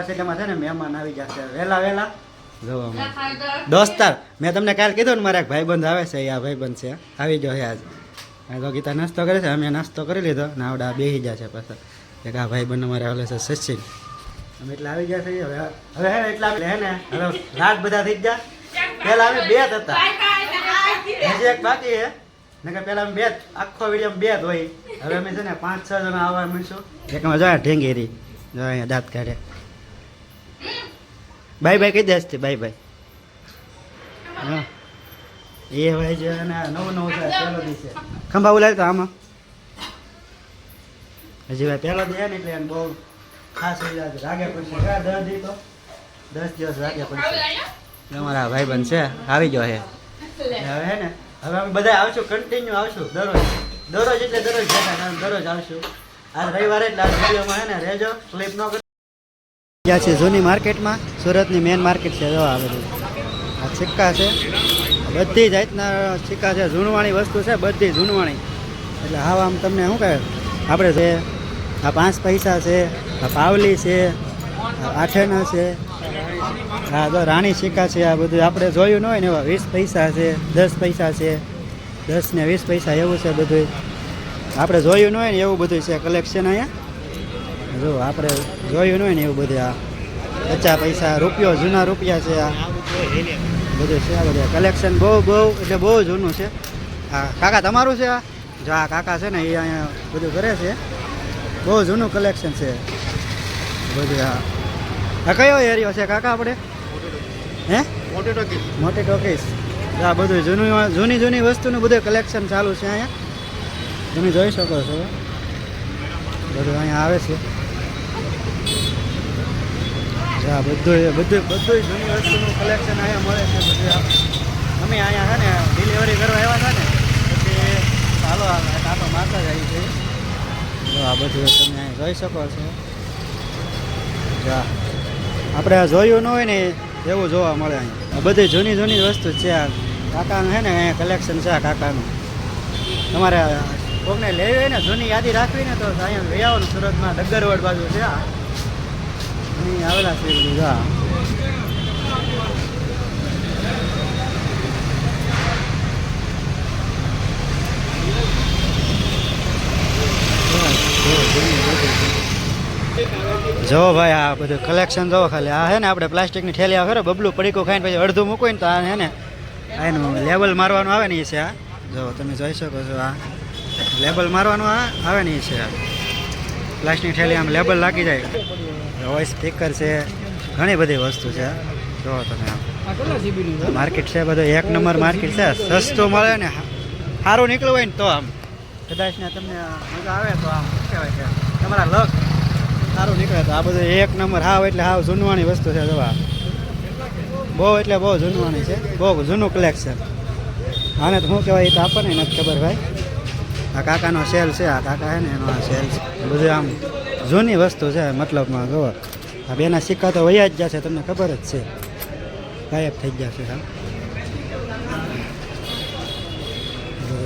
રવિવાર એટલે એમાં છે ને મહેમાન આવી જશે વહેલા વહેલા. જોવો અમે. દોસ્તાર મેં તમને કાલ કીધું ને મારા એક ભાઈબંધ આવે છે આ ભાઈબંધ છે. આવી ગયો છે આજ. તો ગીતા નાસ્તો કરે છે અમે નાસ્તો કરી લીધો ને આવડા બેસી ગયા છે પાછા. એક આ ભાઈબંધ અમારે આવે છે સચિન અમે એટલે આવી ગયા છે હવે હવે આપણે હે ને હવે રાત બધા થઈ ગયા. પહેલા અમે બે જ હતા. હજી એક બાકી હે નકર પેલા અમે બે જ આખો વીડિયો બે જ હોય. હવે અમે છે ને પાંચ છ જણા આવવા મળશું એક મજા જોયા ઢેંગેરી. જો અહીંયા દાંત કાઢે. બાય બાય કહી દેસ બાય બાય હા. એ ભાઈ જો અને નવું નવું પહેલો દિવસે. ખંભા ઉલાય તો આમાં. હજી ભાઈ પહેલો દે ને એટલે બહુ ખાસ. રાગે પડશે. દસ દી તો. દસ દિવસ રાગે પડશે. અમારા ભાઈ બન છે, આવી ગયો હે હવે હે ને, હવે અમે બધા આવશું કન્ટિન્યુ આવશું, દરરોજ. દરરોજ એટલે દરરોજ જતા, દરરોજ આવશું. આ રવિવારે એટલે આ વિડીયોમાં હે ને, રહેજો ક્લિપ ન જ્યાં છે જૂની માર્કેટમાં, સુરતની મેન માર્કેટ છે જો આ બધું. આ સિક્કા છે. બધી જાતના સિક્કા છે. ઝૂણવાણી વસ્તુ છે, બધી ઝૂણવાણી એટલે હાવ આમ તમને શું કહે? આપણે છે આ પાંચ પૈસા છે, આ પાવલી છે આઠેના છે હા તો રાણી સિક્કા છે, આ બધું આપણે જોયું ન હોય ને એવા વીસ પૈસા છે, દસ પૈસા છે, દસ ને વીસ પૈસા એવું છે બધું આપણે જોયું ન હોય ને એવું બધું છે કલેક્શન અહીંયા. જો આપણે જોયું હોય ને એવું બધું આ. પચાસ પૈસા રૂપિયો, જૂના રૂપિયા છે આ. બધું છે આ બધું. કલેક્શન બહુ બહુ, એટલે બહુ જૂનું છે. હા, કાકા તમારું છે આ? જો આ કાકા છે ને, એ અહીંયા બધું કરે છે. બહુ જૂનું કલેક્શન છે. બધું આ. આ કયો એરિયો છે કાકા આપણે? હે? મોટી ટોકીસ આ બધું જૂનું, જૂની જૂની વસ્તુનું બધું કલેક્શન ચાલુ છે અહીંયા. તમે જોઈ શકો છો. બધું અહીંયા આવે છે. આ બધું બધું બધું જૂની વસ્તુનું કલેક્શન અહીંયા મળે છે બધું. અમે અહીંયા છે ને ડિલિવરી કરવા આવ્યા હતા ને, પછી ચાલો કાંતો માતા જ આવી છે જો, આ બધું તમે અહીંયા જોઈ શકો છો. જા, આપણે આ જોયું ન હોય ને, એવું જોવા મળે અહીંયા. આ બધી જૂની જૂની વસ્તુ છે આ કાકાનું છે ને, અહીંયા કલેક્શન છે આ કાકાનું. તમારે કોકને લેવી હોય ને જૂની યાદી રાખવી ને તો અહીંયા લઈ આવવાનું સુરતમાં ડગરવડ બાજુ છે આવેલા છે બધું જો ભાઈ, આ બધું કલેક્શન જો ખાલી. આ હે ને આપણે પ્લાસ્ટિકની થેલીઓ આવે ખરો, બબલું પડીકું ખાઈને પછી અડધું મૂકવું ને તો આ હે ને એનું લેવલ મારવાનું આવે ને એ છે આ જો તમે જોઈ શકો છો આ. લેબલ મારવાનું આ આવે ને એ છે. પ્લાસ્ટિક થેલી આમ લેબલ લાગી જાય. વોઇસ સ્પીકર છે ઘણી બધી વસ્તુ છે. જો તમે માર્કેટ છે બધો એક નંબર માર્કેટ છે. સસ્તું મળે ને સારું નીકળવું હોય ને તો આમ. કદાચ ને તમને મજા આવે તો આમ કહેવાય કે તમારા લક સારું નીકળે તો આ બધું એક નંબર હાવ એટલે હાવ જૂનવાણી વસ્તુ છે જોવા બહુ એટલે બહુ જૂનવાણી છે. બહુ જૂનું કલેક્શન આને તો શું કહેવાય એ તો આપણને નથી ખબર ભાઈ. આ કાકાનો સેલ છે આ કાકા છે ને એનો આ સેલ છે. બધું આમ જૂની વસ્તુ છે મતલબમાં જુઓ. આ બેના સિક્કા તો વયા જ જશે તમને ખબર જ છે. ગાયબ થઈ ગયા છે હા.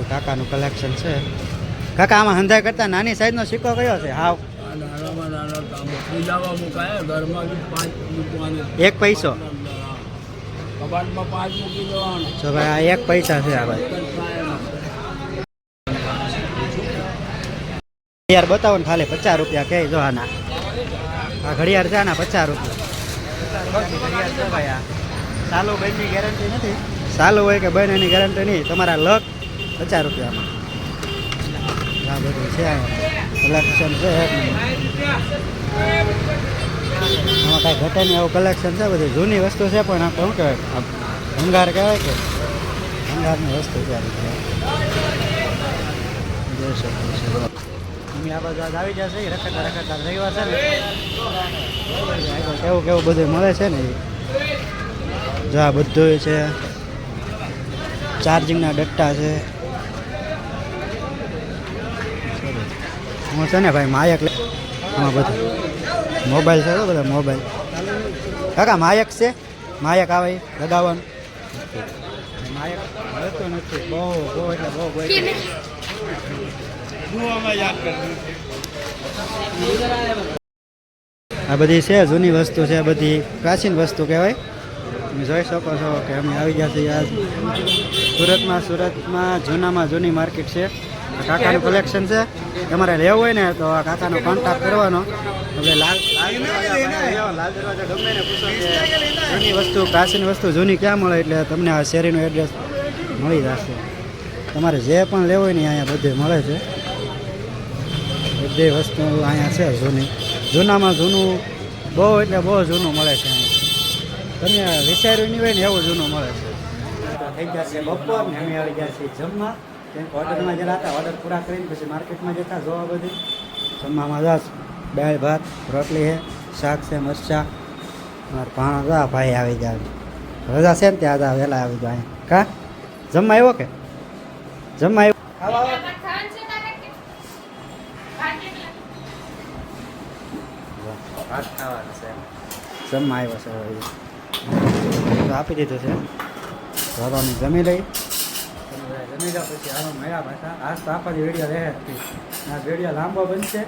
કાકાનું કલેક્શન છે. કાકા આમાં હંધાઈ કરતા નાની સાઈઝનો સિક્કો કયો છે? હાવ. એક પૈસો. જો ભાઈ આ એક પૈસા છે આ ભાઈ. ઘડિયાળ બતાવો ને ખાલી પચાસ રૂપિયા કહે જો આના. આ ઘડિયાળ છે આના પચાસ રૂપિયા. આ. ચાલુ ગેરંટી ચાલુ હોય કે બંધ એની ગેરંટી નહીં. તમારા લક પચાસ રૂપિયામાં. બધું છે કલેક્શન છે. આમાં કાંઈ ઘટે નહીં એવું કલેક્શન છે. બધું જૂની વસ્તુ છે પણ આ શું કહેવાય? ભંગાર કહેવાય કે? ભંગારની વસ્તુ છે આ આ બાજુ આવી જશે. રખડતા રખડતા રવિવાર છે ને. કેવું કેવું બધું મળે છે ને. જો બધું છે. ચાર્જિંગના ડટ્ટા છે. હું છે ને ભાઈ માયક લે બધું. મોબાઈલ છે બધા મોબાઈલ. કાકા, માયક છે? માયક આવે લગાવવાનું. માયક મળતું નથી. બહુ બહુ એટલે બહુ બહુ આ બધી છે, જૂની વસ્તુ છે બધી પ્રાચીન વસ્તુ કહેવાય. તમે જોઈ શકો છો કે અમે આવી ગયા છીએ આજ સુરતમાં. સુરતમાં જૂનામાં જૂની માર્કેટ છે. કાકાનું કલેક્શન છે. તમારે લેવું હોય ને તો આ કાકાનો કોન્ટેક્ટ કરવાનો. એટલે લાલ જૂની વસ્તુ, પ્રાચીન વસ્તુ, જૂની ક્યાં મળે એટલે તમને આ શેરીનું એડ્રેસ મળી જશે. તમારે જે પણ લેવું હોય ને અહીંયા બધે મળે છે. બધી વસ્તુ અહીંયા છે જૂની. જૂનામાં જૂનું બહુ એટલે બહુ જૂનું મળે છે તમે વિચાર્યું નહીં હોય ને એવું જૂનું મળે છે. થઈ ગયા છે બપોર ને અમે આવી ગયા છીએ જમવા. કેમ ઓર્ડરમાં જરા હતા ઓર્ડર પૂરા કરીને પછી માર્કેટમાં જતા જોવા બધી. જમવામાં જાસ દાળ, ભાત, રોટલી છે, શાક છે, મરચાં. મારા ભાણા ભાઈ આવી જાય રજા છે ને ત્યાં વહેલા આવી જાય કા? જમવા આવ્યો કે? જમવા આવ્યો? ભાત ખાવાના છે. જમવા આવ્યો છે આપી દીધું છે. તો અમે જમી લઈ. જમી લો પછી આનો મળ્યા પાછા. આજ તો આખો વેડિયા રહે આ વેડિયા લાંબો બનશે.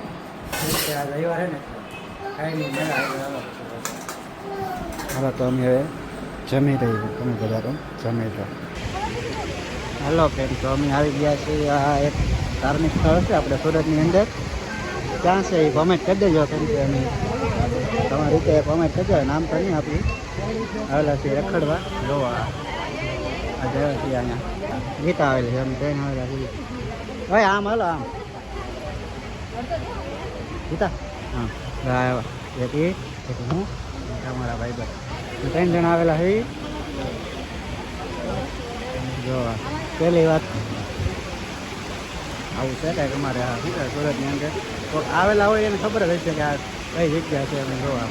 આ રવિવાર છે ને કાંઈ નહીં મળ્યા હાલો. તો અમે હવે જમી રહી તમે બધા તો જમી લો. હાલો ફ્રેન્ડ તો અમે આવી ગયા છીએ. આ એક ધાર્મિક સ્થળ છે આપણે સુરતની અંદર. ત્યાં છે એ કોમેન્ટ કરી દેજો કેમ કે અમે તમારી રીતે અમે કહેજો નામ તો નહીં આપણું આવેલા છે રખડવા. જોવા આ. જવા છીએ અહીંયા. ગીતા આવેલી છે અમે ટ્રેન આવેલા છીએ. ભાઈ આમ, હાલો, આમ. ગીતા? હા. આવ્યા એક એ એક હું તમારા ભાઈ ભાઈ ત્રણ જણા આવેલા છે જોવા પહેલી વાત. આવું છે કાંઈક અમારે સુરતની અંદર. આવેલા હોય એને ખબર જ હશે કે આ કઈ જગ્યા છે અમે જોવા?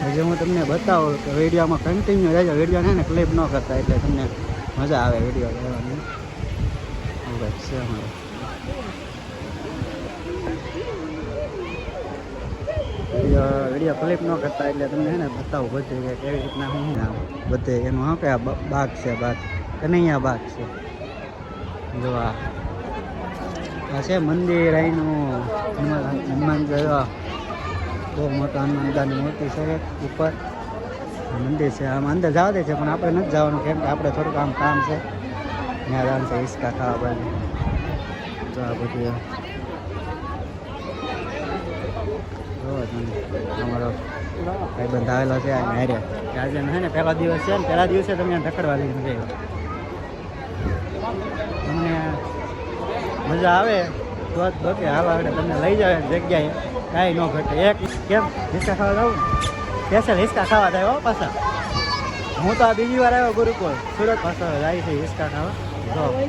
હજી હું તમને બતાવું કે વિડીયોમાં કન્ટિન્યુ રહેજો. વીડિયો ને ક્લિપ ન કરતા એટલે તમને મજા આવે વીડિયો જોવાની. છે અમારે વીડિયો વીડિયો ક્લિપ ન કરતા એટલે તમને ને બતાવું બધું કે કેવી રીતના હું બધે એનું હા કે બાગ છે, બાગ. કનૈયા બાગ છે? જો આ છે મંદિર અહીંનું હનુમાન બહુ મોટો હનુમાનદાની મૂર્તિ છે. ઉપર મંદિર છે. આમ અંદર જવા દે છે, પણ આપણે નથી જવાનું કેમ કે આપણે થોડુંક આમ કામ છે. ત્યાં જવાનું છે હિસ્કા ખાવા બધું તો આ બધું અમારો ભાઈબંધ આવેલો છે આ હારે. આજે ને પહેલા દિવસ છે ને, પહેલા દિવસે તમે ધકડવા લઈને ગયો. તમને મજા આવે? તો બકે હાલ તમને લઈ જાવ જગ્યાએ. કાંઈ ન ઘટે. એક, કેમ? હિસકા ખાવા જાઉં સ્પેશિયલ હિસકા ખાવા થાય હો પાછા. હું તો આ બીજી વાર આવ્યો ગુરુકુળ. સુરત પાછા જાય છે હિસ્કા ખાવા. જો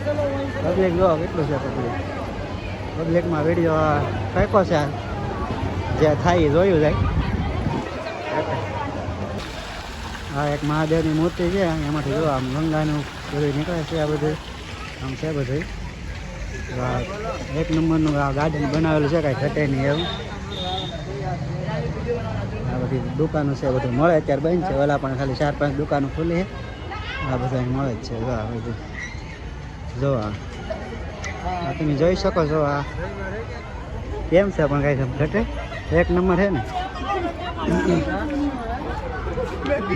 પબ્લિક જો, કેટલું છે પબ્લિક પબ્લિકમાં વીડિયો ફેંકો છે. જે થાય એ જોયું જાય. આ એક મહાદેવની મૂર્તિ છે. એમાંથી જો આમ ગંગાનું બધું નીકળે છે આ બધું. આમ છે બધું. એક નંબરનું આ ગાર્ડન બનાવેલું છે, કાંઈ ઘટે નહીં એવું. આ બધી દુકાનો છે, બધું મળે, અત્યારે બંધ છે. ઓલા પણ ખાલી ચાર પાંચ દુકાનો ખુલી આ બધા મળે જ છે, જો બધું. જો આ. તમે જોઈ શકો છો, આ કેમ છે, પણ કાંઈ ઘટે. એક નંબર છે ને.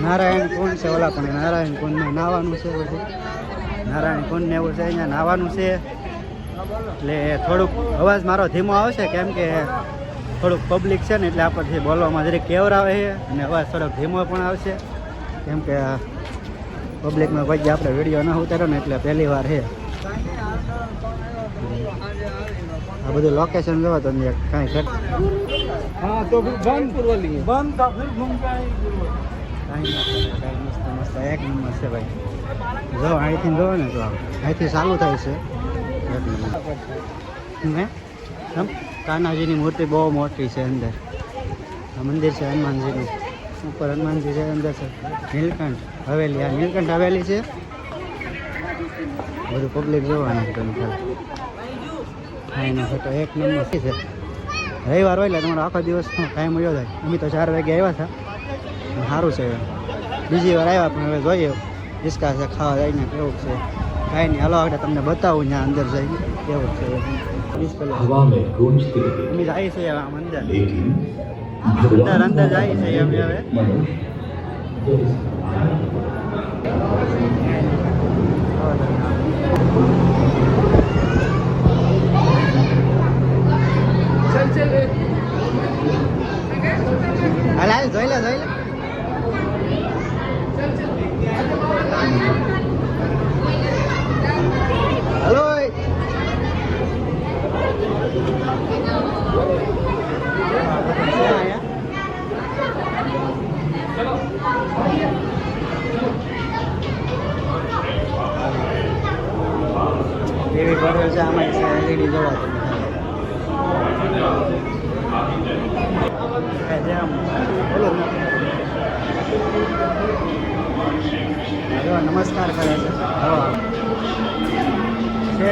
નારાયણ કુંડ છે, ઓલા પણ નારાયણ કુંડમાં નાવાનું છે બધું. નારાયણ કુંડ ને એવું છે, અહીંયા નાવાનું છે. એટલે થોડુંક અવાજ મારો ધીમો આવશે કેમ કે થોડુંક પબ્લિક છે ને એટલે આપણથી બોલવામાં જરીક કેવરાવે છે અને અવાજ થોડોક ધીમો પણ આવશે. કેમ કે પબ્લિકમાં પછી આપણે વીડિયો ના ઉતારો ને એટલે પહેલી વાર છે. આ બધું લોકેશન જોવા તમને કાંઈ હા તો બંધ. બંધ મસ્ત મસ્ત એક નંબર છે ભાઈ. જો અહીંથી જોવો ને તો અહીંથી ચાલુ થાય છે. એક નંબર કાનાજીની મૂર્તિ બહુ મોટી છે અંદર. આ મંદિર છે હનુમાનજીનું. ઉપર હનુમાનજી છે, અંદર છે. નીલકંઠ હવેલી. આ નીલકંઠ હવેલી છે? બધું પબ્લિક જોવાનું તમે ખાલી. હા એનો ફોટો એક નંબર છે. રવિવાર હોય એટલે તમારો આખો દિવસનો ટાઈમ મળ્યો થાય અમે તો ચાર વાગે આવ્યા હતા. સારું છે. બીજી વાર આવ્યા પણ હવે જોઈએ. ડિસ્કા છે, ખાવા જઈને કેવું છે. કાંઈ નહીં હાલો આગળ તમને બતાવું ત્યાં અંદર જઈને. કેવું છે? અમે જાય છે આમ અંદર. અંદર અંદર જાય છે અમે હવે.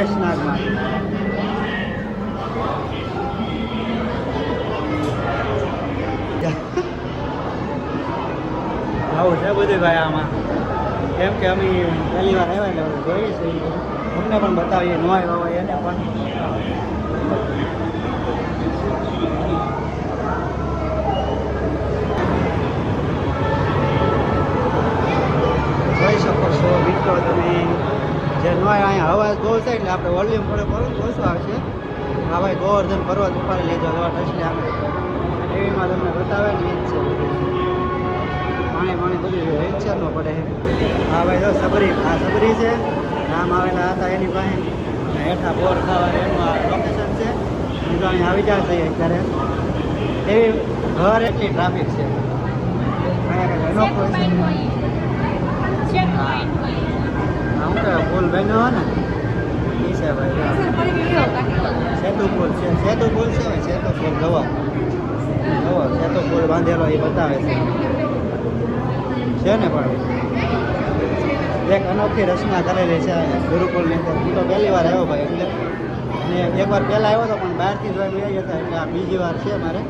શેષનાગમાં આવું છે બધું ભાઈ આમાં કેમ કે અમે પહેલી વાર આવ્યા એટલે બધું જોઈએ છીએ અમને પણ બતાવીએ ન આવ્યા હોય એને પણ જોઈ શકો છો મિત્રો તમે જે નોય અહીંયા હવા જોશે એટલે આપણે વોલ્યુમ પડે થોડું ઓછું આવશે. આ ભાઈ ગોવર્ધન પર્વત ઉપાડી લેજો દોટ ટચને આપણે. ટીવીમાં તમને બતાવે ને છે. પાણી પાણી બધું હેલ્ચર ન પડે. હા ભાઈ જો સબરી, આ સબરી છે. નામ આવેલા હતા એની પાસે. હેઠા બોર ખાવા એનું લોકેશન છે. તો અહીંયા આવી જાય છે અત્યારે એવી ઘર એટલી ટ્રાફિક છે. અહીંયા કઈ અનોખો છે. હા કે પુલ બન્યો ને. એ છે ભાઈ. સેતુ પુલ છે સેતુ પુલ છે ભાઈ સેતુ પુલ જોવો. જોવો સેતુ પુલ બાંધેલો એ બતાવે છે. છે ને પણ. એક અનોખી રચના કરેલી છે ગુરુકુળની અંદર. હું તો પહેલી વાર આવ્યો ભાઈ એટલે. અને એકવાર પહેલાં આવ્યો હતો પણ બહારથી જોઈ ગયા હતા એટલે આ બીજી વાર છે મારે.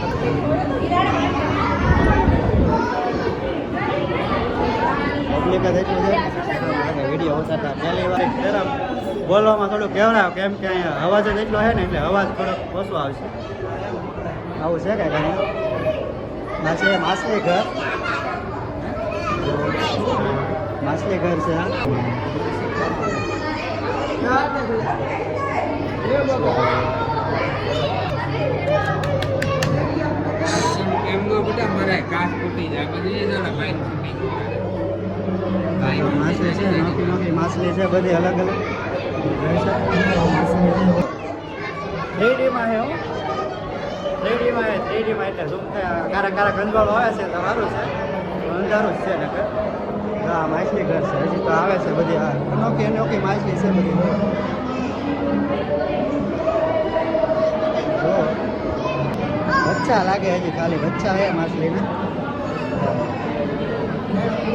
પબ્લિક જ એટલી છે. વીડિયો ઉતારતા બોલવામાં થોડું કેવડાવ કેમ કે અહીંયા અવાજ જ એટલો છે ને, એટલે અવાજ થોડોક ઓછો આવશે. આવું છે કાંઈ કાંઈ માછલી માછલી ઘર. માછલી ઘર છે. એમનો બધા મરાય કાચ ફૂટી જાય, પછી જરા બાઈક ફૂટી જાય. માછલી છે નોખી નોખી માછલી છે બધી અલગ અલગ થ્રીડીમાં છે હું થ્રીડીમાં છે થ્રીડીમાં એટલે ઝૂમ કારા કારા ગંજવાળો આવે છે તો સારું છે અંધારું જ છે નકર હા માછલી ઘર છે હજી તો આવે છે બધી અનોખી અનોખી માછલી છે બધી જો. બચ્ચા લાગે હજી ખાલી બચ્ચા છે માછલીના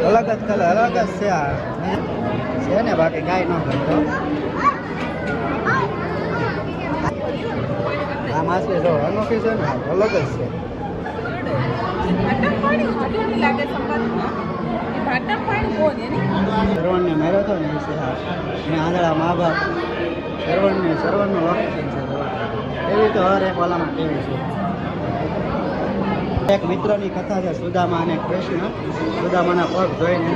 અલગ જ કલર, અલગ જ છે આ. છે ને બાકી કાંઈ ન કરતો આ માછલી જો અનોખી છે ને અલગ જ છે. સરવણને મેળ્યો હતો ને આ ને આંધળા મહાભારત. સરવણને સરવણનું લોકેશન છે. એવી તો હર એક વાલામાં કેવી છે. એક મિત્રની કથા છે સુદામા અને કૃષ્ણ. સુદામાના પગ જોઈને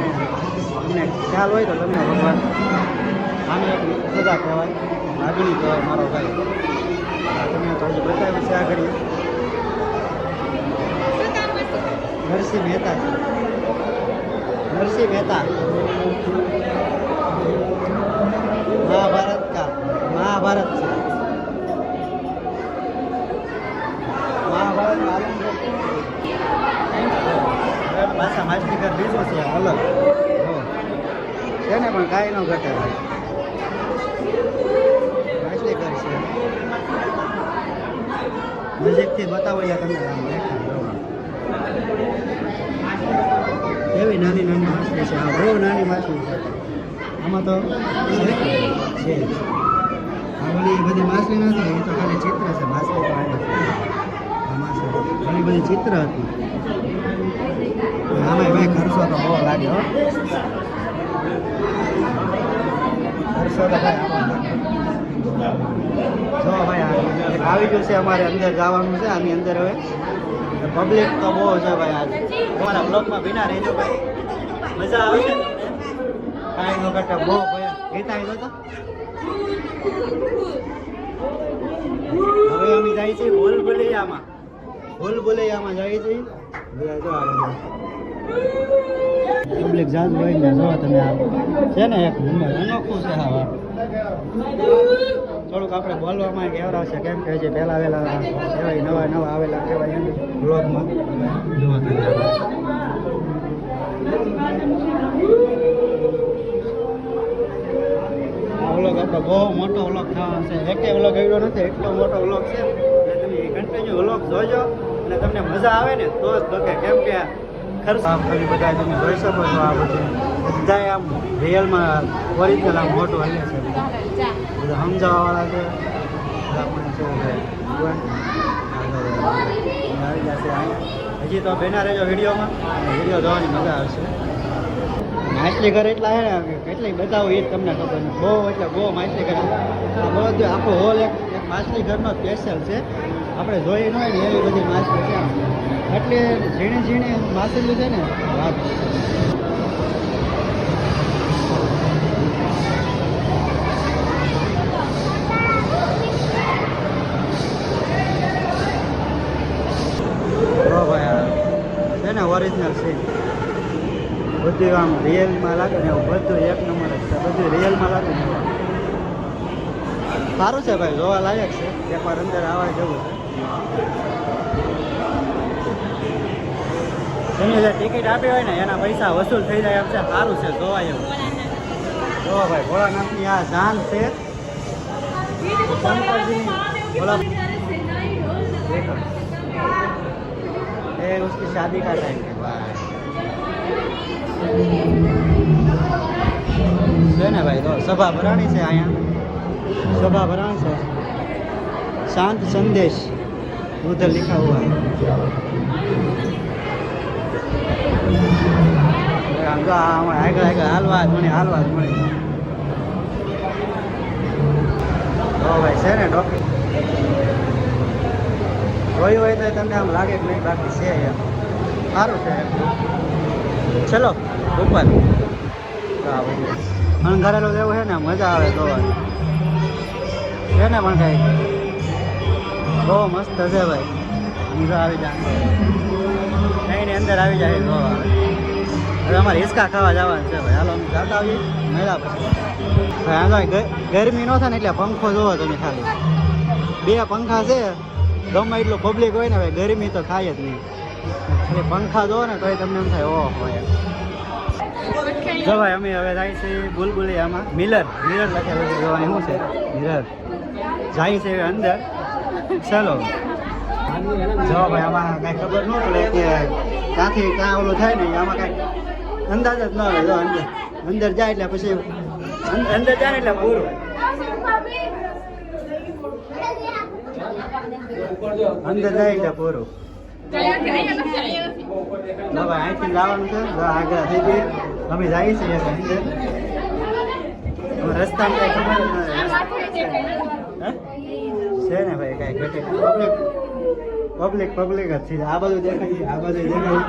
અમને ખ્યાલ હોય તો તમને ભગવાન આને એક સદા કહેવાય, લાગણી કહેવાય મારો ભાઈ. તમે હજી બતાવ્યું છે આગળ. નરસિંહ મહેતા નરસિંહ મહેતા મહાભારત કા મહાભારત છે મહાભારત માલુમ છે પાછા માછલી ઘર બીજું છે અલગ જો. પણ કાંઈ ન ઘટે ઘર છે નજીકથી બતાવો યા તમને. કેવી નાની નાની માછલી છે? આ બહુ નાની માછલી છે. આમાં તો છે ઓલી બધી માછલી નથી, એ તો ખાલી ચિત્ર છે, માછલી તો ઘણી બધી ચિત્ર હતી. આમાં ભાઈ ખર્ચો તો બહુ લાગે દો હર્ષદભાઈ આમાં. જો ભાઈ આવી ગયું છે અમારે અંદર જવાનું છે આની અંદર હવે પબ્લિક તો બહુ છે ભાઈ આજે તમારા બ્લોકમાં ભીના રહેજો ભાઈ મજા આવે છે કાંઈ ન કરતા બહુ ભાઈ ગીતા આવ્યો તો હવે અમે જાય છે ભૂલ ભૂલૈયામાં ભૂલ ભૂલૈયામાં જાય છે જો આ બધા. પબ્લિક જાજ હોય ને જો તમે આ છે ને એક અનોખું છે હા થોડુંક આપણે બોલવામાં છે, કેમ કે જે પહેલા વહેલા કહેવાય, નવા નવા આવેલા કહેવાય એમ જુઓ વ્લોગ બહુ મોટો વ્લોગ થવાનો છે. એક વ્લોગ આવ્યો નથી, એટલો મોટો વ્લોગ છે. તમે કન્ટિન્યુ વ્લોગ જોજો, અને તમને મજા આવે ને, તો જ બકે. કેમ કે ખર્ચ આ ફરી બધા તમે જોઈ શકો છો આ બધું. આમ રિયલમાં ઓરિજિનલ આમ મોટું હાલે છે. બધા સમજાવવાવાળા છે. આવી જશે હજી તો બેના રહેજો વિડીયોમાં. વીડિયો જોવાની મજા આવશે. માછલી ઘર એટલા હે ને કેટલી બતાવું એ જ તમને ખબર નથી. બહુ એટલે બહુ માછલી ઘર બધું આખો હોલ એક માછલી ઘરનો સ્પેશિયલ છે. આપણે જોઈ ન હોય ને એવી બધી માછલી છે. એટલે ઝીણી ઝીણી માસેલું છે ને ભાઈ છે ને ઓરિજિનલ છે બધું આમ રિયલમાં લાગે ને બધું એક નંબર જ છે. બધું રિયલમાં લાગે ને. સારું છે ભાઈ, જોવા લાયક છે. એકવાર અંદર આવવા જવું છે. જેની જે ટિકિટ આપી હોય ને, એના પૈસા વસૂલ થઈ જાય એમ છે. સારું છે, જોવા એવું જોવા ભાઈ, ભોળાનાથની આ જાન છે. એ ઉસકી શાદી કા ટાઈમ છે ને ભાઈ, તો સભા ભરાણી છે અહીંયા. સભા ભરાણી છે. શાંત સંદેશ. બુદ્ધ લિખા હુઆ આગળ આગળ હાલવા જ મળે, હાલવા જ મળી. તો ભાઈ છે ને ડોક્ટર જોયું હોય તો તમને આમ લાગે કે નહીં, બાકી છે એમ. સારું છે ચલો, ઉપર. અણઘરેલું જેવું છે ને, મજા આવે જોવાની છે ને પણ કાંઈ. બહુ મસ્ત છે ભાઈ. મજા આવી જાય. અંદર આવી જાય જોવા હવે. અમારે હિસકા ખાવા જવાનું છે ભાઈ. હાલો, અમે જાતા આવીએ. મેળા પછી. ભાઈ, આમ ગરમી ન થાય ને એટલે પંખો જોવો તમે ખાલી. બે પંખા છે. ગમે એટલું પબ્લિક હોય ને ભાઈ, ગરમી તો થાય જ નહીં. એટલે પંખા જોવો ને તોય તમને એમ થાય, ઓહ જો ભાઈ, અમે હવે જાય છે બુલબુલિયામાં. મિલર મિલર લખેલું જોવાની શું છે? મિલર જાય છે અંદર. ચાલો. જો ભાઈ, આમાં કાંઈ ખબર ન પડે કે ક્યાંથી ક્યાં ઓલું થાય ને, આમાં કાંઈ અંદાજ જ ન આવે. જો અંદર અંદર જાય એટલે પછી અંદર જાય એટલે પૂરું. અંદર જાય એટલે પૂરું. ભાઈ, અહીંથી લાવવાનું છે. આગળ થઈ ગઈ અમે જઈએ છીએ અંદર. રસ્તામાં કાંઈ? છે ને ભાઈ, કાંઈ પબ્લિક પબ્લિક જ છે. આ બાજુ દેખાય છે, આ બાજુ દેખાય.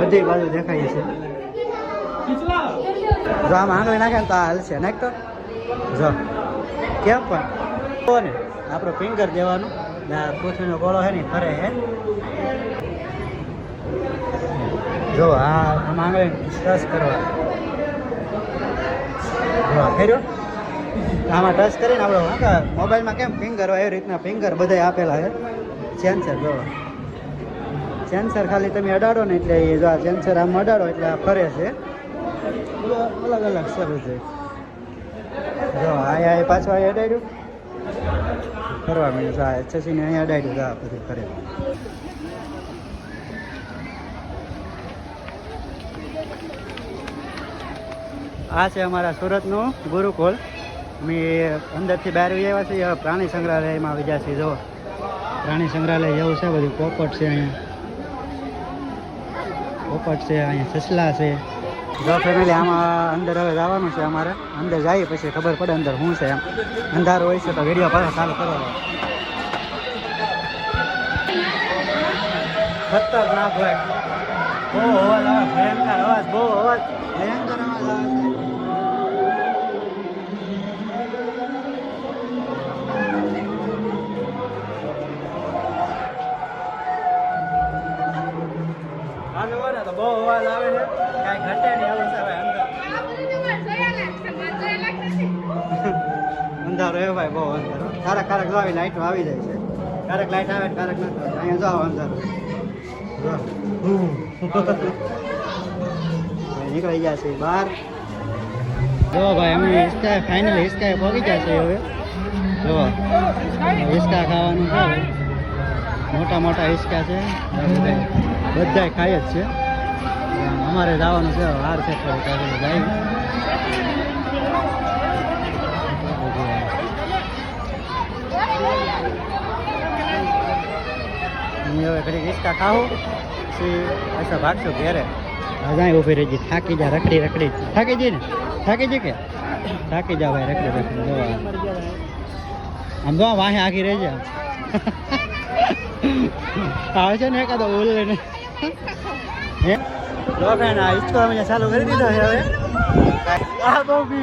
બધી બાજુ દેખાય છે. જો આમ આંગળી નાખે ને તો આ હાલશે નાખ તો? જો. કેમ પણ? તો ને આપણો ફિંગર દેવાનું. ને આ પૃથ્વીનો ગોળો છે ને ફરે હે જો આ આમ આંગળી ટચ કરવા. ફેર્યો? આમાં ટચ કરીને આપણે મોબાઈલમાં કેમ ફિંગર હોય એવી રીતના ફિંગર બધાય આપેલા છે. સેન્સર જો. સેન્સર ખાલી તમે અડાડો ને એટલે એ જો આ સેન્સર આમ અડાડો એટલે આ ફરે છે. અલગ અલગ છે. બધું જો આ એ પાછું અડાડ્યું. ફરવા મળ્યું છે. આ એચએસસી ને અહીંયા અડાડ્યું આ બધું ફરે. આ છે અમારા સુરતનું ગુરુકુળ અમે અંદરથી બહાર આવ્યા છીએ. પ્રાણી સંગ્રહાલયમાં આવી છીએ, જો. પ્રાણી સંગ્રહાલય જેવું છે, બધું પોપટ છે અહીંયા. પોપટ છે, અહીંયા સસલા છે. જો ફેમિલી આમાં અંદર હવે જવાનું છે અમારે. અંદર જઈએ પછી ખબર પડે અંદર શું છે એમ. અંધારો હોય છે તો વીડિયો પાછો ચાલુ કરો. ખતરનાક હોય. બહુ અવાજ આવે, ભયંકર અવાજ, બહુ અવાજ. ભયંકર અવાજ આવે. બહુ અવાજ આવે છે. કાંઈ ઘટે નહીં છે અંદર. અંધારો એ ભાઈ, બહુ અંધારો. ક્યારેક ક્યારેક જો આવી લાઈટો આવી જાય છે. ક્યારેક લાઈટ આવે, ક્યારેક નથી. અહીંયા જો આવો અંધારો. નીકળી ગયા છે બહાર. જો ભાઈ, અમે હિસ્કા ફાઇનલ હિસ્કાએ પહોંચી ગયા છે હવે. જો હિસ્કા ખાવાનું છે. મોટા મોટા હિસ્કા છે. બધા ખાય જ છે અમારે જવાનું છે હાર છે જાય. હું હવે ઘડી રિસ્કા ખાવું પછી ઊભી રહી થાકી જા, રખડી રખડી. થાકી જઈ થાકી જઈ કે? થાકી જા ભાઈ, રખડી રખડી જોવા આમ તો વાહે આખી રહી જા. આવે છે ને એકાદો બોલ લઈને હે? આ હિસ્કો અમે ચાલુ કરી દીધો હવે. આ બહુ પી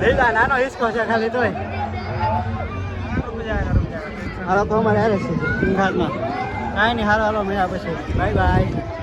લીલા, નાનો હિસ્કો છે ખાલી તોય. હાલો, તો અમારે હારે છે. ઘાટમાં કાંઈ નહીં, હાલો હાલો, મળ્યા પછી. Bye bye